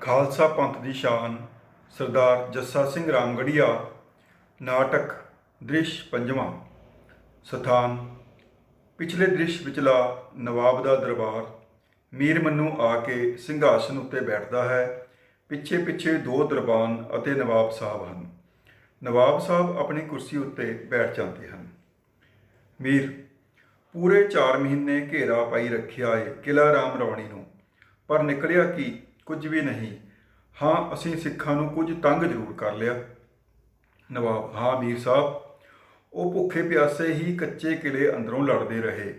ਖਾਲਸਾ ਪੰਥ ਦੀ ਸ਼ਾਨ, ਸਰਦਾਰ ਜੱਸਾ ਸਿੰਘ ਰਾਮਗੜੀਆ, ਨਾਟਕ ਦ੍ਰਿਸ਼ ਪੰਜਵਾਂ। ਸਥਾਨ, ਪਿਛਲੇ ਦ੍ਰਿਸ਼ ਵਿਚਲਾ ਨਵਾਬ ਦਾ ਦਰਬਾਰ। ਮੀਰ ਮੰਨੂ ਆ ਕੇ ਸਿੰਘਾਸਨ ਉੱਤੇ ਬੈਠਦਾ ਹੈ। ਪਿੱਛੇ ਪਿੱਛੇ ਦੋ ਦਰਬਾਨ ਅਤੇ ਨਵਾਬ ਸਾਹਿਬ ਹਨ। ਨਵਾਬ ਸਾਹਿਬ ਆਪਣੀ ਕੁਰਸੀ ਉੱਤੇ ਬੈਠ ਜਾਂਦੇ ਹਨ। ਮੀਰ, ਪੂਰੇ 4 ਮਹੀਨੇ ਘੇਰਾ ਪਾਈ ਰੱਖਿਆ ਏ ਕਿਲਾ ਰਾਮ ਰੌਣੀ ਨੂੰ, ਪਰ ਨਿਕਲਿਆ ਕਿ? ਕੁਝ ਵੀ ਨਹੀਂ। ਹਾਂ, ਅਸੀਂ ਸਿੱਖਾਂ ਨੂੰ ਕੁਝ ਤੰਗ ਜ਼ਰੂਰ ਕਰ ਲਿਆ। ਨਵਾਬ, ਹਾਂ, ਮੀਰ ਸਾਹਿਬ, ਉਹ ਭੁੱਖੇ ਪਿਆਸੇ ਹੀ ਕੱਚੇ ਕਿਲੇ ਅੰਦਰੋਂ ਲੜਦੇ ਰਹੇ।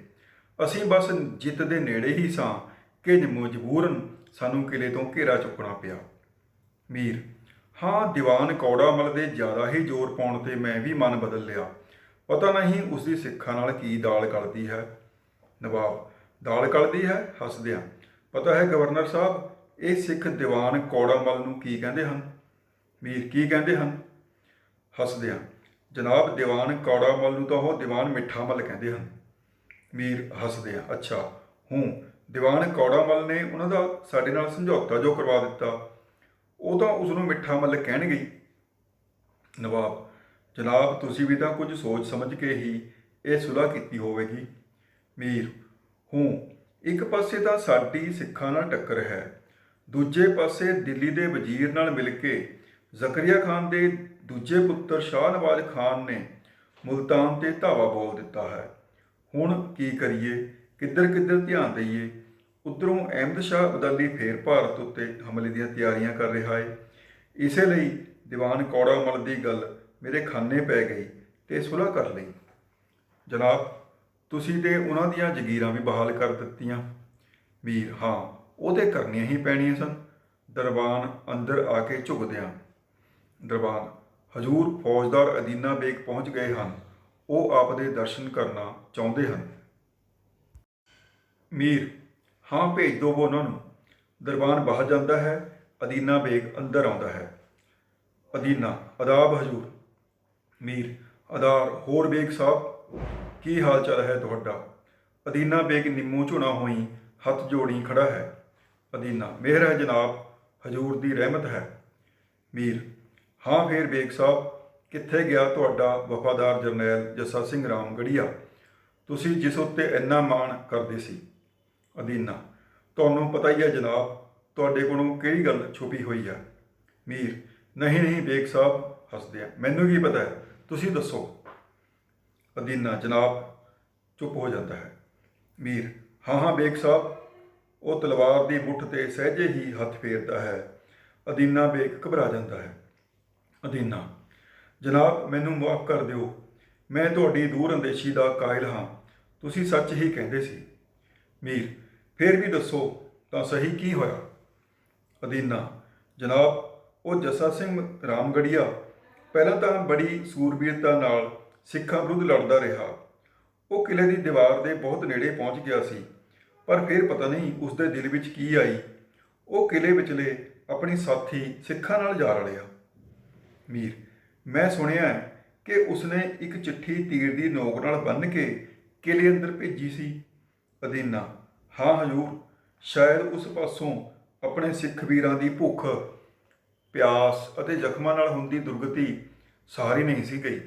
ਅਸੀਂ ਬਸ ਜਿੱਤ ਦੇ ਨੇੜੇ ਹੀ ਸਾਂ ਕਿ ਮਜਬੂਰਨ ਸਾਨੂੰ ਕਿਲੇ ਤੋਂ ਘੇਰਾ ਚੁੱਕਣਾ ਪਿਆ। ਮੀਰ, ਹਾਂ, ਦੀਵਾਨ ਕੌੜਾ ਮਲ ਦੇ ਜ਼ਿਆਦਾ ਹੀ ਜ਼ੋਰ ਪਾਉਣ ਤੇ ਮੈਂ ਵੀ ਮਨ ਬਦਲ ਲਿਆ। ਪਤਾ ਨਹੀਂ ਉਸ ਦੀ ਸਿੱਖਾਂ ਨਾਲ ਕੀ ਦਾਲ ਗਲਦੀ ਹੈ। ਨਵਾਬ, ਦਾਲ ਗਲਦੀ ਹੈ? ਹੱਸਦਿਆਂ, ਪਤਾ ਹੈ ਗਵਰਨਰ ਸਾਹਿਬ ਇਹ ਸਿੱਖ ਦੀਵਾਨ ਕੌੜਾਮਲ ਨੂੰ ਕੀ ਕਹਿੰਦੇ ਹਨ? ਮੀਰ ਕੀ ਕਹਿੰਦੇ ਹਨ? ਹੱਸਦਿਆਂ ਜਨਾਬ, ਦੀਵਾਨ ਕੌੜਾਮਲ ਨੂੰ ਤਾਂ ਉਹ ਦੀਵਾਨ ਮਿੱਠਾ ਮਿੱਠਾਮਲ ਕਹਿੰਦੇ ਹਨ। ਮੀਰ ਹੱਸਦੇ ਹੱਸਦਿਆਂ ਅੱਛਾ, ਹੂੰ। ਦੀਵਾਨ ਕੌੜਾਮਲ ਨੇ ਉਹਨਾਂ ਦਾ ਸਾਡੇ ਨਾਲ ਸਮਝੌਤਾ ਜੋ ਕਰਵਾ ਦਿੱਤਾ। ਉਹ ਤਾਂ ਉਸ ਨੂੰ ਮਿੱਠਾਮਲ ਕਹਿਣਗੇ ਨਵਾਬ, ਜਨਾਬ, ਤੁਸੀਂ ਵੀ ਤਾਂ ਕੁਝ ਸੋਚ ਸਮਝ ਕੇ ਹੀ ਇਹ ਸੁਲ੍ਹਾ ਕੀਤੀ ਹੋਵੇਗੀ। ਮੀਰ, ਹੂੰ। ਇੱਕ ਪਾਸੇ ਤਾਂ ਸਾਡੀ ਸਿੱਖਾਂ ਨਾਲ ਟੱਕਰ ਹੈ। ਦੂਜੇ ਪਾਸੇ ਦਿੱਲੀ ਦੇ ਵਜ਼ੀਰ ਨਾਲ ਮਿਲ ਕੇ ਜ਼ਕਰੀਆ ਖਾਨ ਦੇ ਦੂਜੇ ਪੁੱਤਰ ਸ਼ਾਹ ਨਵਾਜ਼ ਖਾਨ ਨੇ ਮੁਲਤਾਨ ਤੇ ਧਾਵਾ ਬੋਲ ਦਿੱਤਾ ਹੈ। ਹੁਣ ਕੀ ਕਰੀਏ? ਕਿੱਧਰ ਕਿੱਧਰ ਧਿਆਨ ਦਈਏ? ਉਧਰੋਂ ਅਹਿਮਦ ਸ਼ਾਹ ਅਬਦਾਲੀ ਫੇਰ ਭਾਰਤ ਉੱਤੇ ਹਮਲੇ ਦੀਆਂ ਤਿਆਰੀਆਂ ਕਰ ਰਿਹਾ ਹੈ ਇਸੇ ਲਈ ਦੀਵਾਨ ਕੌੜਾ ਕੌੜਾਮਲ ਦੀ ਗੱਲ ਮੇਰੇ ਖਾਨੇ ਪੈ ਗਈ ਤੇ ਸੁਲ੍ਹਾ ਕਰ ਲਈ। ਜਨਾਬ, ਤੁਸੀਂ ਤੇ ਉਹਨਾਂ ਦੀਆਂ ਜ਼ਗੀਰਾਂ ਵੀ ਬਹਾਲ ਕਰ ਦਿੱਤੀਆਂ। ਵੀਰ ਹਾਂ ਉਹਦੇ ਕਰਨੀਆਂ ਹੀ ਪੈਣੀਆਂ ਸਨ। ਦਰਬਾਨ ਅੰਦਰ ਆ ਕੇ ਝੁਕਦਿਆਂ ਦਰਬਾਨ ਹਜੂਰ ਫੌਜਦਾਰ ਅਦੀਨਾ ਬੇਗ ਪਹੁੰਚ ਗਏ ਹਨ। ਉਹ ਆਪ ਦੇ ਦਰਸ਼ਨ ਕਰਨਾ ਚਾਹੁੰਦੇ ਹਨ। ਮੀਰ, ਹਾਂ ਭੇਜ ਦੋ ਉਹਨਾਂ ਨੂੰ। ਦਰਬਾਨ ਬਾਹਰ ਜਾਂਦਾ ਹੈ, ਅਦੀਨਾ ਬੇਗ ਅੰਦਰ ਆਉਂਦਾ ਹੈ। ਅਦੀਨਾ, ਅਦਾਬ ਹਜੂਰ। ਮੀਰ, ਅਦਾਰ, ਹੋਰ ਬੇਗ ਸਾਹਿਬ, ਕੀ ਹਾਲ ਚਾਲ ਹੈ ਤੁਹਾਡਾ? ਅਦੀਨਾ ਬੇਗ ਨਿੰਮੋ ਝੁਣਾ ਹੋਈ ਹੱਥ ਜੋੜੀ ਖੜਾ ਹੈ। ਅਦੀਨਾ ਮਿਹਰ ਹੈ ਜਨਾਬ ਹਜੂਰ ਦੀ ਰਹਿਮਤ ਹੈ। ਮੀਰ, ਹਾਂ ਫੇਰ ਬੇਗ ਸਾਹਿਬ ਕਿੱਥੇ ਗਿਆ ਤੁਹਾਡਾ ਵਫਾਦਾਰ ਜਰਨੈਲ ਜੱਸਾ ਸਿੰਘ ਰਾਮ ਗੜੀਆ ਤੁਸੀਂ ਜਿਸ ਉੱਤੇ ਇੰਨਾ ਮਾਣ ਕਰਦੇ ਸੀ। ਅਦੀਨਾ, ਤੁਹਾਨੂੰ ਪਤਾ ਹੀ ਹੈ ਜਨਾਬ, ਤੁਹਾਡੇ ਕੋਲੋਂ ਕਿਹੜੀ ਗੱਲ ਛੁਪੀ ਹੋਈ ਹੈ? ਮੀਰ, ਨਹੀਂ ਨਹੀਂ ਬੇਗ ਸਾਹਿਬ ਹੱਸਦੇ ਆ। ਮੈਨੂੰ ਕੀ ਪਤਾ ਹੈ? ਤੁਸੀਂ ਦੱਸੋ। ਅਦੀਨਾ, ਜਨਾਬ, ਚੁੱਪ ਹੋ ਜਾਂਦਾ ਹੈ। ਮੀਰ, ਹਾਂ ਹਾਂ ਬੇਗ ਸਾਹਿਬ ਉਹ ਤਲਵਾਰ ਦੀ ਮੁੱਠ ਤੇ ਸਹਿਜੇ ਹੀ ਹੱਥ ਫੇਰਦਾ ਹੈ। ਅਦੀਨਾ ਬੇਗ ਘਬਰਾ ਜਾਂਦਾ ਹੈ। ਅਦੀਨਾ, ਜਨਾਬ, ਮੈਨੂੰ ਮਾਫ ਕਰ ਦਿਓ। ਮੈਂ ਤੁਹਾਡੀ ਦੂਰ ਅੰਦੇਸ਼ੀ ਦਾ ਕਾਇਲ ਹਾਂ। ਤੁਸੀਂ ਸੱਚ ਹੀ ਕਹਿੰਦੇ ਸੀ। ਮੀਰ, ਫੇਰ ਵੀ ਦੱਸੋ, ਤਾਂ ਸਹੀ ਕੀ ਹੋਇਆ? ਅਦੀਨਾ, ਜਨਾਬ, ਉਹ ਜੱਸਾ ਸਿੰਘ ਰਾਮਗੜੀਆ, ਪਹਿਲਾਂ ਤਾਂ ਬੜੀ ਸੂਰਬੀਰਤਾ ਨਾਲ ਸਿੱਖਾਂ ਵਿਰੁੱਧ ਲੜਦਾ ਰਿਹਾ। ਉਹ ਕਿਲੇ ਦੀ ਦੀਵਾਰ ਦੇ ਬਹੁਤ ਨੇੜੇ ਪਹੁੰਚ ਗਿਆ ਸੀ। ਪਰ ਫਿਰ ਪਤਾ ਨਹੀਂ ਉਸ ਦੇ ਦਿਲ ਵਿੱਚ ਕੀ ਆਈ। ਉਹ ਕਿਲੇ ਵਿਚਲੇ ਆਪਣੀ ਸਾਥੀ ਸਿੱਖਾਂ ਨਾਲ ਜਾ ਰਲਿਆ। ਮੀਰ, ਮੈਂ ਸੁਣਿਆ ਕਿ ਉਸਨੇ ਇੱਕ ਚਿੱਠੀ ਤੀਰ ਦੀ ਨੋਕ ਨਾਲ ਬੰਨ੍ਹ ਕੇ ਕਿਲੇ ਅੰਦਰ ਭੇਜੀ ਸੀ। ਅਦੀਨਾ ਹਾਂ ਹਜੂਰ, ਸ਼ਾਇਦ ਉਸ ਪਾਸੋਂ ਆਪਣੇ ਸਿੱਖ ਵੀਰਾਂ ਦੀ ਭੁੱਖ, ਪਿਆਸ ਅਤੇ ਜ਼ਖਮਾਂ ਨਾਲ ਹੁੰਦੀ ਦੁਰਗਤੀ ਸਾਰੀ ਨਹੀਂ ਸੀ ਗਈ।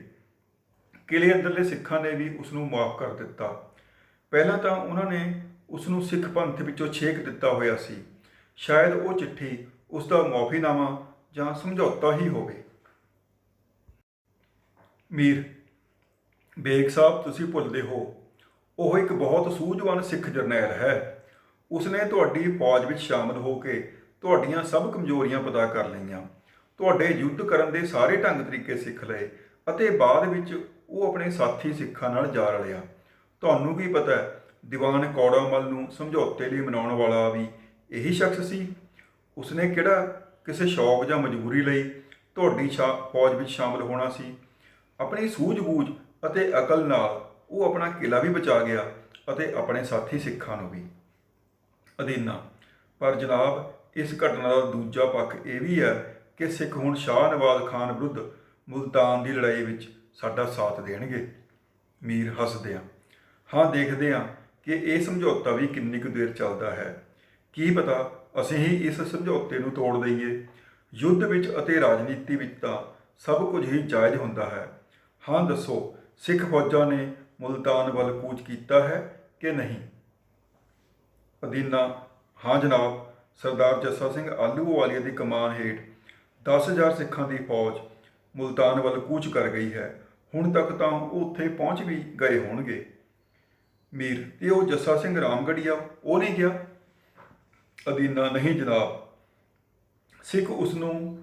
ਕਿਲੇ ਅੰਦਰਲੇ ਸਿੱਖਾਂ ਨੇ ਵੀ ਉਸ ਨੂੰ ਮਾਫ ਕਰ ਦਿੱਤਾ। ਪਹਿਲਾਂ ਤਾਂ ਉਹਨਾਂ ਨੇ ਉਸ ਨੂੰ ਸਿੱਖ ਪੰਥ ਵਿੱਚੋਂ ਛੇਕ ਦਿੱਤਾ ਹੋਇਆ ਸੀ। ਸ਼ਾਇਦ ਉਹ ਚਿੱਠੀ ਉਸ ਦਾ ਮਾਫੀਨਾਮਾ ਜਾਂ ਸਮਝੌਤਾ ਹੀ ਹੋਵੇ। ਮੀਰ, ਬੇਗ ਸਾਹਿਬ, ਤੁਸੀਂ ਭੁੱਲਦੇ ਹੋ। ਉਹ ਇੱਕ ਬਹੁਤ ਸੂਝਵਾਨ ਸਿੱਖ ਜਰਨੈਲ ਹੈ। ਉਸਨੇ ਤੁਹਾਡੀ ਫੌਜ ਵਿੱਚ ਸ਼ਾਮਲ ਹੋ ਕੇ ਤੁਹਾਡੀਆਂ ਸਭ ਕਮਜ਼ੋਰੀਆਂ ਪਤਾ ਕਰ ਲਈਆਂ। ਤੁਹਾਡੇ ਯੁੱਧ ਕਰਨ ਦੇ ਸਾਰੇ ਢੰਗ ਤਰੀਕੇ ਸਿੱਖ ਲਏ ਅਤੇ ਬਾਅਦ ਵਿੱਚ ਉਹ ਆਪਣੇ ਸਾਥੀ ਸਿੱਖਾਂ ਨਾਲ ਜਾ ਰਲਿਆ। ਤੁਹਾਨੂੰ ਕੀ ਪਤਾ ਹੈ ਦੀਵਾਨ ਕੌੜਾਮਲ ਨੂੰ ਸਮਝੌਤੇ ਲਈ ਮਨਾਉਣ ਵਾਲਾ ਵੀ ਇਹੀ ਸ਼ਖਸ ਸੀ। ਉਸਨੇ ਕਿਹੜਾ ਕਿਸੇ ਸ਼ੌਕ ਜਾਂ ਮਜਬੂਰੀ ਲਈ ਤੁਹਾਡੀ ਸ਼ਾ, ਫੌਜ ਵਿੱਚ ਸ਼ਾਮਲ ਹੋਣਾ ਸੀ? ਆਪਣੀ ਸੂਝ-ਬੂਝ ਅਤੇ ਅਕਲ ਨਾਲ ਉਹ ਆਪਣਾ ਕਿਲਾ ਵੀ ਬਚਾ ਗਿਆ ਅਤੇ ਆਪਣੇ ਸਾਥੀ ਸਿੱਖਾਂ ਨੂੰ ਵੀ। ਅਧੀਨਾ, ਪਰ ਜਨਾਬ, ਇਸ ਘਟਨਾ ਦਾ ਦੂਜਾ ਪੱਖ ਇਹ ਵੀ ਹੈ ਕਿ ਸਿੱਖ ਹੁਣ ਸ਼ਾਹ ਨਵਾਜ਼ ਖਾਨ ਵਿਰੁੱਧ ਮੁਲਤਾਨ ਦੀ ਲੜਾਈ ਵਿੱਚ ਸਾਡਾ ਸਾਥ ਦੇਣਗੇ। ਮੀਰ ਹੱਸਦਿਆਂ, ਹਾਂ ਦੇਖਦੇ ਹਾਂ ਕਿ ਇਹ ਸਮਝੌਤਾ ਵੀ ਕਿੰਨੀ ਕੁ ਦੇਰ ਚੱਲਦਾ ਹੈ? ਕੀ ਪਤਾ ਅਸੀਂ ਹੀ ਇਸ ਸਮਝੌਤੇ ਨੂੰ ਤੋੜ ਦਈਏ? ਯੁੱਧ ਵਿੱਚ ਅਤੇ ਰਾਜਨੀਤੀ ਵਿੱਚ ਤਾਂ ਸਭ ਕੁਝ ਹੀ ਜਾਇਜ਼ ਹੁੰਦਾ ਹੈ। ਹਾਂ, ਦੱਸੋ, ਸਿੱਖ ਫੌਜਾਂ ਨੇ ਮੁਲਤਾਨ ਵੱਲ ਕੂਚ ਕੀਤਾ ਹੈ ਕਿ ਨਹੀਂ? ਅਦੀਨਾ, ਹਾਂ ਜਨਾਬ, ਸਰਦਾਰ ਜੱਸਾ ਸਿੰਘ ਆਲੂਵਾਲੀਆ ਦੀ ਕਮਾਨ ਹੇਠ 10000 ਸਿੱਖਾਂ ਦੀ ਫੌਜ ਮੁਲਤਾਨ ਵੱਲ ਕੂਚ ਕਰ ਗਈ ਹੈ। ਹੁਣ ਤੱਕ ਤਾਂ ਉਹ ਉੱਥੇ ਪਹੁੰਚ ਵੀ ਗਏ ਹੋਣਗੇ। ਮੀਰ। ਤੇ ਉਹ ਜੱਸਾ ਸਿੰਘ ਰਾਮਗੜੀਆ ਉਹ ਨਹੀਂ ਗਿਆ। ਅਦੀਨਾ ਨਹੀਂ ਜਨਾਬ। ਸਿੱਖ ਉਸ ਨੂੰ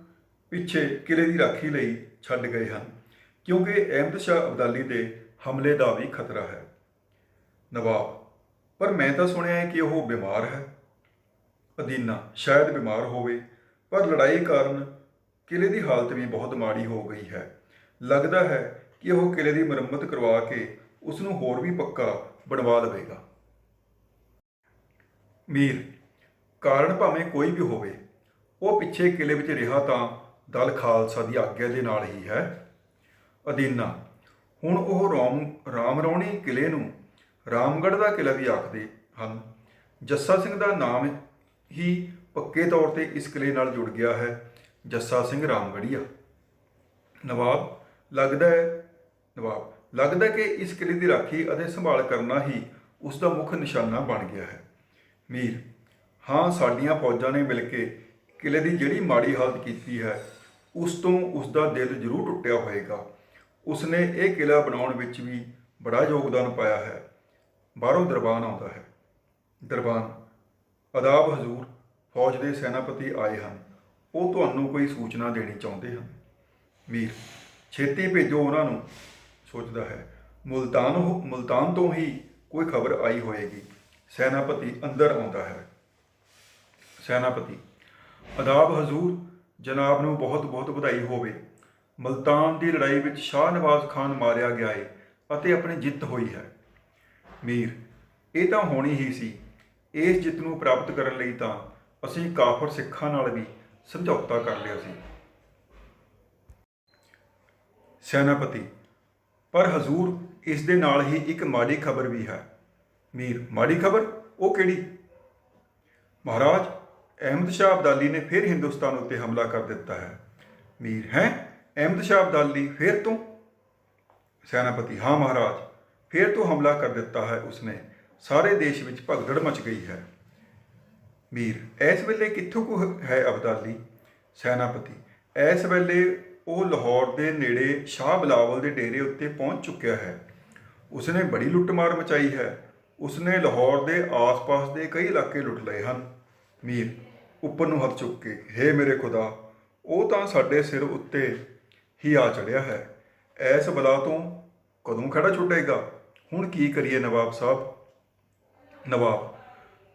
ਪਿੱਛੇ ਕਿਲੇ ਦੀ ਰਾਖੀ ਲਈ ਛੱਡ ਗਏ ਹਨ, ਕਿਉਂਕਿ ਅਹਿਮਦ ਸ਼ਾਹ ਅਬਦਾਲੀ ਦੇ ਹਮਲੇ ਦਾ ਵੀ ਖਤਰਾ ਹੈ। ਨਵਾਬ, ਪਰ ਮੈਂ ਤਾਂ ਸੁਣਿਆ ਹੈ ਕਿ ਉਹ ਬਿਮਾਰ ਹੈ। ਅਦੀਨਾ ਸ਼ਾਇਦ ਬਿਮਾਰ ਹੋਵੇ, ਪਰ ਲੜਾਈ ਕਾਰਨ ਕਿਲੇ ਦੀ ਹਾਲਤ ਵੀ ਬਹੁਤ ਮਾੜੀ ਹੋ ਗਈ ਹੈ। ਲੱਗਦਾ ਹੈ ਕਿ ਉਹ ਕਿਲੇ ਦੀ ਮੁਰੰਮਤ ਕਰਵਾ ਕੇ ਉਸ ਨੂੰ ਹੋਰ ਵੀ ਪੱਕਾ ਬਣਵਾ ਲਵੇਗਾ। ਮੀਰ, ਕਾਰਨ ਭਾਵੇਂ ਕੋਈ ਵੀ ਹੋਵੇ, ਉਹ ਪਿੱਛੇ ਕਿਲੇ ਵਿੱਚ ਰਿਹਾ ਤਾਂ ਦਲ ਖਾਲਸਾ ਦੀ ਆਗਿਆ ਦੇ ਨਾਲ ਹੀ ਹੈ। ਅਦੀਨਾ ਹੁਣ ਉਹ ਰਾਮ ਰੌਣੀ ਕਿਲੇ ਨੂੰ ਰਾਮਗੜ੍ਹ ਦਾ ਕਿਲਾ ਵੀ ਆਖਦੇ ਹਨ। ਜੱਸਾ ਸਿੰਘ ਦਾ ਨਾਮ ਹੀ ਪੱਕੇ ਤੌਰ ਤੇ ਇਸ ਕਿਲੇ ਨਾਲ ਜੁੜ ਗਿਆ ਹੈ। ਜੱਸਾ ਸਿੰਘ ਰਾਮਗੜੀਆ ਨਵਾਬ, ਲੱਗਦਾ ਹੈ, ਨਵਾਬ ਲੱਗਦਾ ਕਿ ਇਸ ਕਿਲੇ ਦੀ ਰਾਖੀ ਅਤੇ ਸੰਭਾਲ ਕਰਨਾ ਹੀ ਉਸ ਦਾ ਮੁੱਖ ਨਿਸ਼ਾਨਾ ਬਣ ਗਿਆ ਹੈ। ਮੀਰ, ਹਾਂ, ਸਾਡੀਆਂ ਫੌਜਾਂ ਨੇ ਮਿਲ ਕੇ ਕਿਲੇ ਦੀ ਜਿਹੜੀ ਮਾੜੀ ਹਾਲਤ ਕੀਤੀ ਹੈ, ਉਸ ਤੋਂ ਉਸ ਦਾ ਦਿਲ ਜ਼ਰੂਰ ਟੁੱਟਿਆ ਹੋਵੇਗਾ। ਉਸਨੇ ਇਹ ਕਿਲਾ ਬਣਾਉਣ ਵਿੱਚ ਵੀ ਬੜਾ ਯੋਗਦਾਨ ਪਾਇਆ ਹੈ। ਬਾਹਰੋਂ ਦਰਬਾਨ ਆਉਂਦਾ ਹੈ। ਦਰਬਾਨ, ਅਦਾਬ ਹਜ਼ੂਰ ਫੌਜ ਦੇ ਸੈਨਾਪਤੀ ਆਏ ਹਨ। ਉਹ ਤੁਹਾਨੂੰ ਕੋਈ ਸੂਚਨਾ ਦੇਣੀ ਚਾਹੁੰਦੇ ਹਨ। ਵੀਰ ਛੇਤੀ ਭੇਜੋ ਉਹਨਾਂ ਨੂੰ। ਸੋਚਦਾ ਹੈ। ਮੁਲਤਾਨ ਮੁਲਤਾਨ ਤੋਂ ਹੀ ਕੋਈ ਖਬਰ ਆਈ ਹੋਏਗੀ। ਸੈਨਾਪਤੀ ਅੰਦਰ ਆਉਂਦਾ ਹੈ। ਸੈਨਾਪਤੀ, ਅਦਾਬ ਹਜ਼ੂਰ, ਜਨਾਬ ਨੂੰ ਬਹੁਤ ਬਹੁਤ ਵਧਾਈ ਹੋਵੇ। ਮਲਤਾਨ ਦੀ ਲੜਾਈ ਵਿੱਚ ਸ਼ਾਹ ਨਵਾਜ਼ ਖਾਨ ਮਾਰਿਆ ਗਿਆ ਹੈ ਅਤੇ ਆਪਣੀ ਜਿੱਤ ਹੋਈ ਹੈ। ਮੀਰ, ਇਹ ਤਾਂ ਹੋਣੀ ਹੀ ਸੀ। ਇਸ ਜਿੱਤ ਨੂੰ ਪ੍ਰਾਪਤ ਕਰਨ ਲਈ ਤਾਂ ਅਸੀਂ ਕਾਫਰ ਸਿੱਖਾਂ ਨਾਲ ਵੀ ਸਮਝੌਤਾ ਕਰ ਲਿਆ ਸੀ। ਸੈਨਾਪਤੀ ਪਰ ਹਜ਼ੂਰ ਇਸ ਦੇ ਨਾਲ ਹੀ ਇੱਕ ਮਾੜੀ ਖਬਰ ਵੀ ਹੈ। ਮੀਰ, ਮਾੜੀ ਖਬਰ? ਉਹ ਕਿਹੜੀ? ਮਹਾਰਾਜ, ਅਹਿਮਦ ਸ਼ਾਹ ਅਬਦਾਲੀ ਨੇ ਫਿਰ ਹਿੰਦੁਸਤਾਨ ਉੱਤੇ ਹਮਲਾ ਕਰ ਦਿੱਤਾ ਹੈ। ਮੀਰ, ਹੈ? ਅਹਿਮਦ ਸ਼ਾਹ ਅਬਦਾਲੀ ਫਿਰ ਤੋਂ? ਸੈਨਾਪਤੀ, ਹਾਂ ਮਹਾਰਾਜ, ਫਿਰ ਤੋਂ ਹਮਲਾ ਕਰ ਦਿੱਤਾ ਹੈ ਉਸਨੇ। ਸਾਰੇ ਦੇਸ਼ ਵਿੱਚ ਭਗਦੜ ਮਚ ਗਈ ਹੈ। ਮੀਰ, ਇਸ ਵੇਲੇ ਕਿੱਥੋਂ ਕੁ ਹੈ ਅਬਦਾਲੀ? ਸੈਨਾਪਤੀ, ਇਸ ਵੇਲੇ ਉਹ ਲਾਹੌਰ ਦੇ ਨੇੜੇ ਸ਼ਾਹ ਬਲਾਵਲ ਦੇ ਡੇਰੇ ਉੱਤੇ ਪਹੁੰਚ ਚੁੱਕਿਆ ਹੈ। ਉਸਨੇ ਬੜੀ ਲੁੱਟਮਾਰ ਮਚਾਈ ਹੈ। ਉਸਨੇ ਲਾਹੌਰ ਦੇ ਆਸ-ਪਾਸ ਦੇ ਕਈ ਇਲਾਕੇ ਲੁੱਟ ਲਏ ਹਨ। ਮੀਰ, ਉੱਪਰ ਨੂੰ ਹੱਥ ਚੁੱਕ ਕੇ, ਹੇ ਮੇਰੇ ਖੁਦਾ, ਉਹ ਤਾਂ ਸਾਡੇ ਸਿਰ ਉੱਤੇ ਹੀ ਆ ਚੜਿਆ ਹੈ। ਐਸ ਬਲਾ ਤੋਂ ਕਦੋਂ ਖੜਾ ਛੁੱਟੇਗਾ? ਹੁਣ ਕੀ ਕਰੀਏ ਨਵਾਬ ਸਾਹਿਬ? ਨਵਾਬ,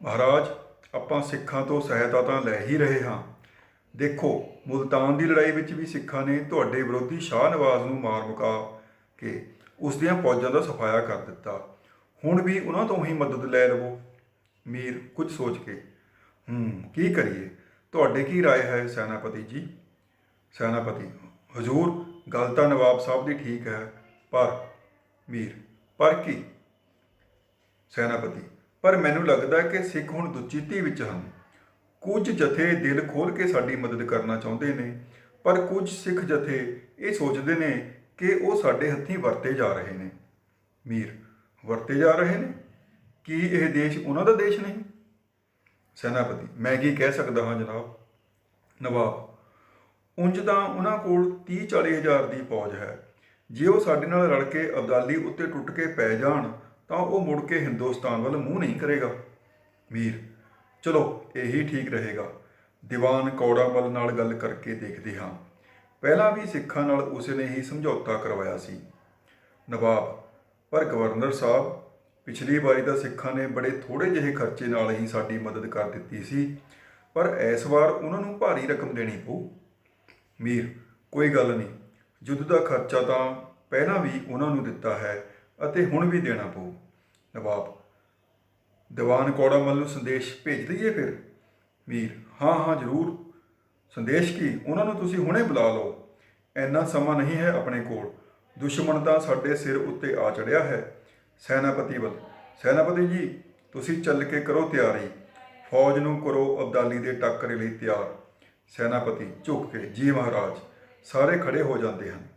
ਮਹਾਰਾਜ, ਆਪਾਂ ਸਿੱਖਾਂ ਤੋਂ ਸਹਾਇਤਾ ਤਾਂ ਲੈ ਹੀ ਰਹੇ ਹਾਂ। ਦੇਖੋ ਮੁਲਤਾਨ ਦੀ ਲੜਾਈ ਵਿੱਚ ਵੀ ਸਿੱਖਾਂ ਨੇ ਤੁਹਾਡੇ ਵਿਰੋਧੀ ਸ਼ਾਹ ਨਵਾਜ਼ ਨੂੰ ਮਾਰ ਮੁਕਾ ਕੇ ਉਸ ਦੀਆਂ ਫੌਜਾਂ ਦਾ ਸਫਾਇਆ ਕਰ ਦਿੱਤਾ ਹੁਣ ਵੀ ਉਹਨਾਂ ਤੋਂ ਹੀ ਮਦਦ ਲੈ ਲਵੋ ਮੀਰ ਕੁਝ ਸੋਚ ਕੇ ਹੂੰ ਕੀ ਕਰੀਏ ਤੁਹਾਡੇ ਕੀ رائے ਹੈ ਸੈਨਾਪਤੀ ਜੀ ਸੈਨਾਪਤੀ ਹਜ਼ੂਰ ਗੱਲ ਤਾਂ ਨਵਾਬ ਸਾਹਿਬ ਦੀ ਠੀਕ ਹੈ ਪਰ ਮੀਰ ਪਰ ਕੀ ਸੈਨਾਪਤੀ ਪਰ ਮੈਨੂੰ ਲੱਗਦਾ ਹੈ ਕਿ ਸਿੱਖ ਹੁਣ ਦੁਚਿੱਤੀ ਵਿੱਚ ਹਨ ਕੁਝ ਜਥੇ ਦਿਲ ਖੋਲ ਕੇ ਸਾਡੀ ਮਦਦ ਕਰਨਾ ਚਾਹੁੰਦੇ ਨੇ, ਪਰ ਕੁਝ ਸਿੱਖ ਜਥੇ ਇਹ ਸੋਚਦੇ ਨੇ ਕਿ ਉਹ ਸਾਡੇ ਹੱਥੀਂ ਵਰਤੇ ਜਾ ਰਹੇ ਨੇ। ਮੀਰ, ਵਰਤੇ ਜਾ ਰਹੇ ਨੇ? ਕੀ ਇਹ ਦੇਸ਼ ਉਹਨਾਂ ਦਾ ਦੇਸ਼ ਨਹੀਂ? ਸੈਨਾਪਤੀ, ਮੈਂ ਕੀ ਕਹਿ ਸਕਦਾ ਹਾਂ ਜਨਾਬ? ਨਵਾਬ, ਉਂਝ ਤਾਂ ਉਹਨਾਂ ਕੋਲ 30 40 ਹਜ਼ਾਰ ਦੀ ਫੌਜ ਹੈ। ਜੇ ਉਹ ਸਾਡੇ ਨਾਲ ਰਲ ਕੇ ਅਬਦਾਲੀ ਉੱਤੇ ਟੁੱਟ ਕੇ ਪੈ ਜਾਣ, ਤਾਂ ਉਹ ਮੁੜ ਕੇ ਹਿੰਦੁਸਤਾਨ ਵੱਲ ਮੂੰਹ ਨਹੀਂ ਕਰੇਗਾ। ਮੀਰ ਚਲੋ, ਇਹੀ ਠੀਕ ਰਹੇਗਾ। ਦੀਵਾਨ ਕੌੜਾਮਲ ਨਾਲ ਗੱਲ ਕਰਕੇ ਦੇਖਦੇ ਹਾਂ। ਪਹਿਲਾਂ ਵੀ ਸਿੱਖਾਂ ਨਾਲ ਉਸਨੇ ਹੀ ਸਮਝੌਤਾ ਕਰਵਾਇਆ ਸੀ। ਨਵਾਬ ਪਰ ਗਵਰਨਰ ਸਾਹਿਬ, ਪਿਛਲੀ ਵਾਰੀ ਤਾਂ ਸਿੱਖਾਂ ਨੇ ਬੜੇ ਥੋੜੇ ਜਿਹੇ ਖਰਚੇ ਨਾਲ ਹੀ ਸਾਡੀ ਮਦਦ ਕਰ ਦਿੱਤੀ ਸੀ, ਪਰ ਇਸ ਵਾਰ ਉਹਨਾਂ ਨੂੰ ਭਾਰੀ ਰਕਮ ਦੇਣੀ ਪਊ। ਮੀਰ, ਕੋਈ ਗੱਲ ਨਹੀਂ। ਯੁੱਧ ਦਾ ਖਰਚਾ ਤਾਂ ਪਹਿਲਾਂ ਵੀ ਉਹਨਾਂ ਨੂੰ ਦਿੱਤਾ ਹੈ ਅਤੇ ਹੁਣ ਵੀ ਦੇਣਾ ਪਊ। ਨਵਾਬ ਦੀਵਾਨ ਕੋੜਾਮਲ ਨੂੰ ਸੰਦੇਸ਼ ਭੇਜ ਦਈਏ ਫਿਰ। ਵੀਰ, ਹਾਂ ਹਾਂ, ਜ਼ਰੂਰ। ਸੰਦੇਸ਼ ਕੀ? ਉਹਨਾਂ ਨੂੰ ਤੁਸੀਂ ਹੁਣੇ ਬੁਲਾ ਲਓ। ਇੰਨਾ ਸਮਾਂ ਨਹੀਂ ਹੈ ਆਪਣੇ ਕੋਲ। ਦੁਸ਼ਮਣ ਤਾਂ ਸਾਡੇ ਸਿਰ ਉੱਤੇ ਆ ਚੜਿਆ ਹੈ। ਸੈਨਾਪਤੀ ਵੱਲ ਸੈਨਾਪਤੀ ਜੀ, ਤੁਸੀਂ ਚੱਲ ਕੇ ਕਰੋ ਤਿਆਰੀ। ਫੌਜ ਨੂੰ ਕਰੋ ਅਬਦਾਲੀ ਦੇ ਟੱਕਰੇ ਲਈ ਤਿਆਰ। ਸੈਨਾਪਤੀ, ਝੁਕ ਕੇ। ਜੀ ਮਹਾਰਾਜ, ਸਾਰੇ ਖੜੇ ਹੋ ਜਾਂਦੇ ਹਨ।